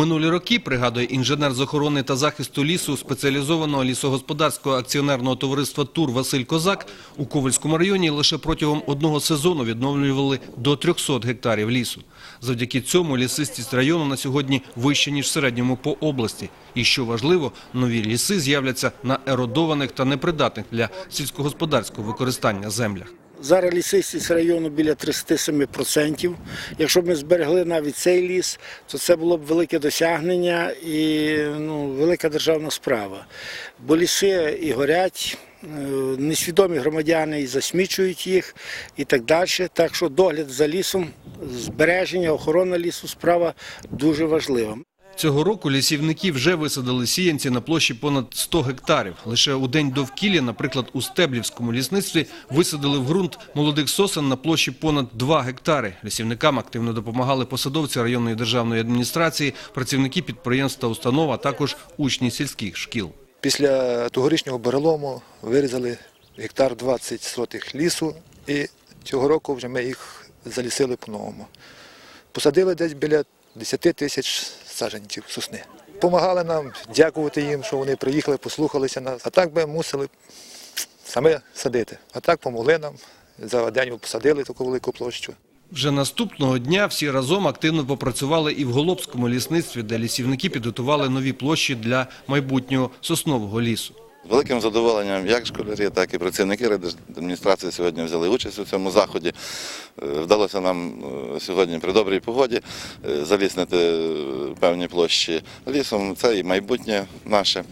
Минулі роки, пригадує інженер з охорони та захисту лісу спеціалізованого лісогосподарського акціонерного товариства «Тур» Василь Козак, у Ковальському районі лише протягом одного сезону відновлювали до 300 гектарів лісу. Завдяки цьому лісистість району на сьогодні вища, ніж в середньому по області. І що важливо, нові ліси з'являться на еродованих та непридатних для сільськогосподарського використання землях. Зараз лісистість району біля 37%. Якщо б ми зберегли навіть цей ліс, то це було б велике досягнення і ну, велика державна справа. Бо ліси і горять, е, несвідомі громадяни і засмічують їх і так далі. Так що догляд за лісом, збереження, охорона лісу справа дуже важлива. Цього року лісівники вже висадили сіянці на площі понад 100 гектарів. Лише у день довкілля, наприклад, у Стеблівському лісництві висадили в ґрунт молодих сосен на площі понад 2 гектари. Лісівникам активно допомагали посадовці районної державної адміністрації, працівники підприємств та установ, а також учні сільських шкіл. Після тогорічного перелому вирізали гектар 20 сотих лісу і цього року вже ми їх залісили по-новому. Посадили десь біля 10 тисяч саджанців сосни. Помагали нам, дякувати їм, що вони приїхали, послухалися нас. А так би мусили саме садити. А так помогли нам. За день посадили таку велику площу. Вже наступного дня всі разом активно попрацювали і в Голобському лісництві, де лісівники підготували нові площі для майбутнього соснового лісу. З великим задоволенням як школярі, так і працівники адміністрації сьогодні взяли участь у цьому заході. Е, Вдалося нам е, сьогодні при добрій погоді е, заліснити певні площі лісом. Це і майбутнє наше.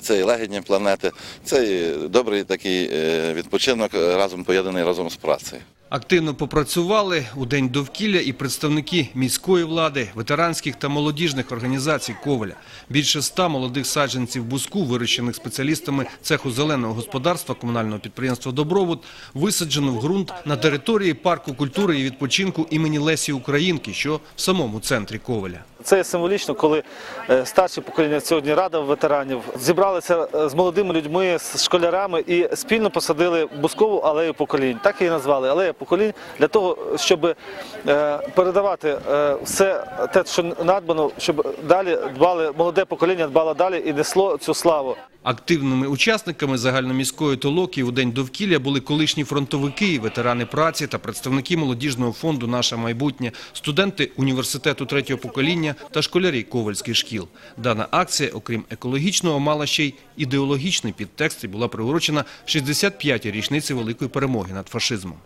Це і легідні планети, це і добрий такий відпочинок разом поєднаний разом з працею. Активно попрацювали у День довкілля і представники міської влади, ветеранських та молодіжних організацій Коваля. Більше ста молодих саджанців буску, вирощених спеціалістами цеху зеленого господарства комунального підприємства «Добробут», висаджено в ґрунт на території парку культури і відпочинку імені Лесі Українки, що в самому центрі Коваля. Це є символічно, коли е, старші покоління сьогодні рада ветеранів зібралися е, з молодими людьми, з школярами і спільно посадили бускову алею поколінь. Так її назвали алея поколінь для того, щоб е, передавати все те, що надбано, щоб далі дбали молоде покоління дбало далі і несло цю славу. Активними учасниками загальноміської толоки у День довкілля були колишні фронтовики, ветерани праці та представники молодіжного фонду «Наше майбутнє», студенти університету третього покоління та школярі ковальських шкіл. Дана акція, окрім екологічного, мала ще й ідеологічний підтекст і була приурочена 65-й річниці великої перемоги над фашизмом.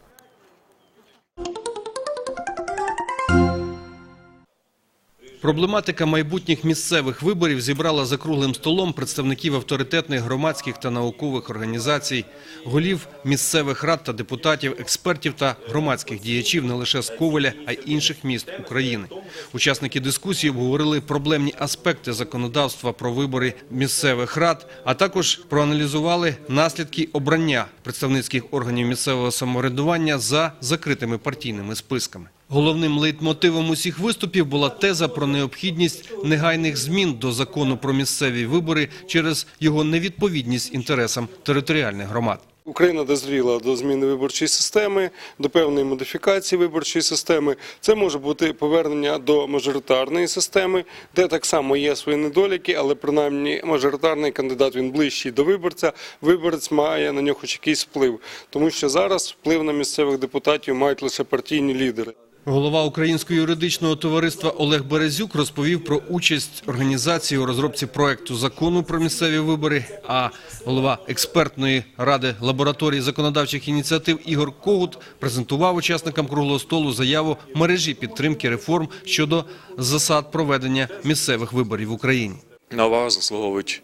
Проблематика майбутніх місцевих виборів зібрала за круглим столом представників авторитетних громадських та наукових організацій, голів місцевих рад та депутатів, експертів та громадських діячів не лише з Ковеля, а й інших міст України. Учасники дискусії обговорили проблемні аспекти законодавства про вибори місцевих рад, а також проаналізували наслідки обрання представницьких органів місцевого самоврядування за закритими партійними списками. Головним лейтмотивом усіх виступів була теза про необхідність негайних змін до закону про місцеві вибори через його невідповідність інтересам територіальних громад. Україна дозріла до зміни виборчої системи, до певної модифікації виборчої системи. Це може бути повернення до мажоритарної системи, де так само є свої недоліки, але принаймні мажоритарний кандидат він ближчий до виборця. Виборець має на нього хоч якийсь вплив, тому що зараз вплив на місцевих депутатів мають лише партійні лідери. Голова Українського юридичного товариства Олег Березюк розповів про участь організації у розробці проекту закону про місцеві вибори. А голова експертної ради лабораторії законодавчих ініціатив Ігор Когут презентував учасникам круглого столу заяву мережі підтримки реформ щодо засад проведення місцевих виборів в Україні. На увагу заслуговують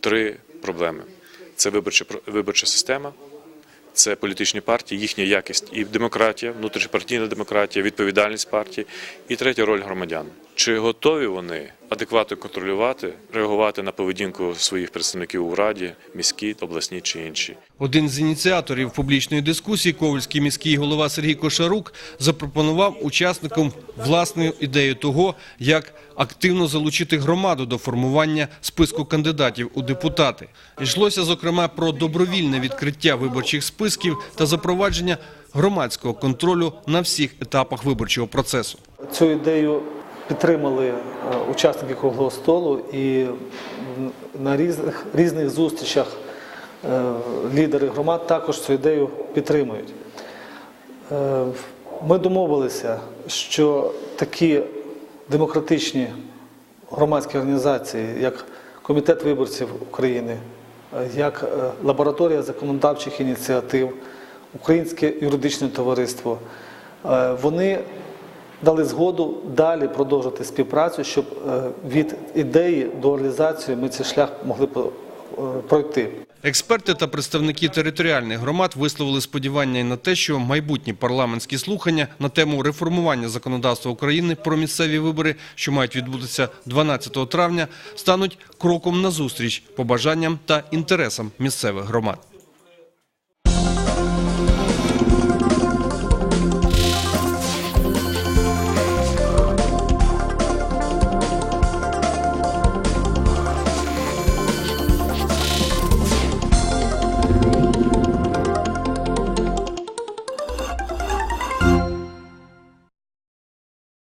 три проблеми: це виборча виборча система, це політичні партії, їхня якість і демократія, внутрішньопартійна демократія, відповідальність партії, і третя роль громадян. Чи готові вони адекватно контролювати, реагувати на поведінку своїх представників у раді, міській, обласній чи інші? Один з ініціаторів публічної дискусії, ковальський міський голова Сергій Кошарук, запропонував учасникам власну ідею того, як активно залучити громаду до формування списку кандидатів у депутати. Йшлося, зокрема, про добровільне відкриття виборчих списків та запровадження громадського контролю на всіх етапах виборчого процесу. Цю ідею підтримали е, учасники круглого столу і на різних, різних зустрічах е, лідери громад також цю ідею підтримують. Е, Ми домовилися, що такі демократичні громадські організації, як Комітет виборців України, як лабораторія законодавчих ініціатив, Українське юридичне товариство, вони дали згоду далі продовжити співпрацю, щоб е, від ідеї до реалізації ми цей шлях могли е, пройти. Експерти та представники територіальних громад висловили сподівання і на те, що майбутні парламентські слухання на тему реформування законодавства України про місцеві вибори, що мають відбутися 12 травня, стануть кроком назустріч побажанням та інтересам місцевих громад.